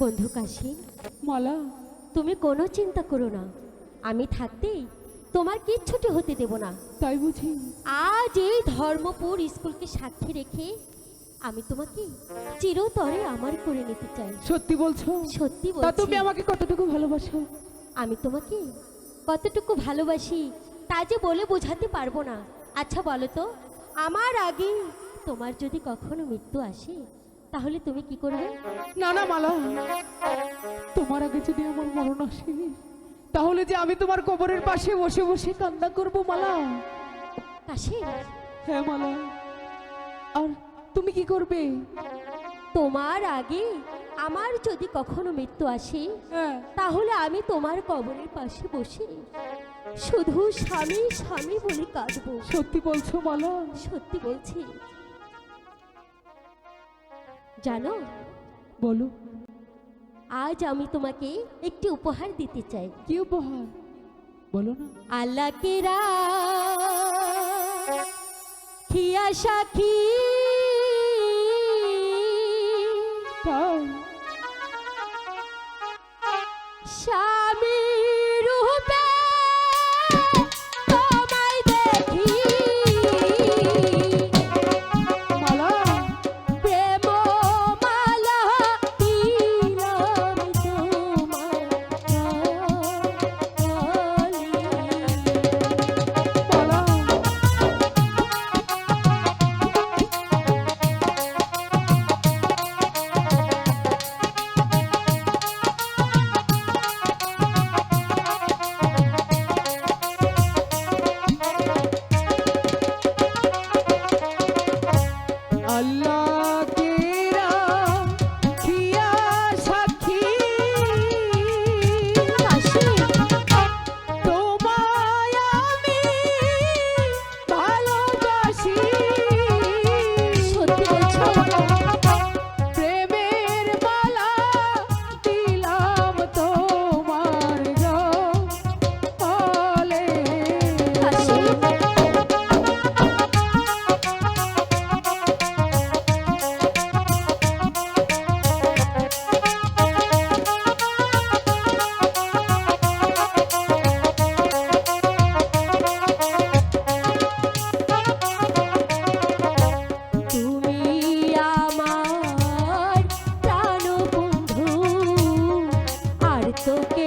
বন্ধু কাশি। মালা তুমি কোনো চিন্তা করো না। আমি থাকতেই তোমার কিচ্ছুটি হতে দেব না। তাই বুঝি। আজ এই ধর্মপুর স্কুলকে সাক্ষী রেখে আমি তোমাকে চিরতরে আমার করে নিতে চাই। সত্যি বলছো? সত্যি তা তুমি আমাকে কতটুকু ভালোবাসো? আমি তোমাকে কতটুকু ভালোবাসি তা যে বলে বোঝাতে পারব না। আচ্ছা বলো তো আমার আগে তোমার যদি কখনো মৃত্যু আসে তাহলে তুমি কি করবে? না না মালা। তোমার আগে যদি আমার মরণ আসে তাহলে যে আমি তোমার কবরের পাশে বসে বসে কান্না করব মালা। কাশি হ্যাঁ মালা। আর তুমি কি করবে? তোমার আগে আমার যদি কখনো মৃত্যু আসে হ্যাঁ। তাহলে আমি তোমার কবরের পাশে বসে শুধু স্বামী স্বামী বলে কাঁদবো। সত্যি বলছো মালা? সত্যি বলছি। জানো? বলো। আজ আমি তোমাকে একটি উপহার দিতে চাই। কি উপহার? বলো না। আল্লাহ কেরা খিয়া তাই তোকে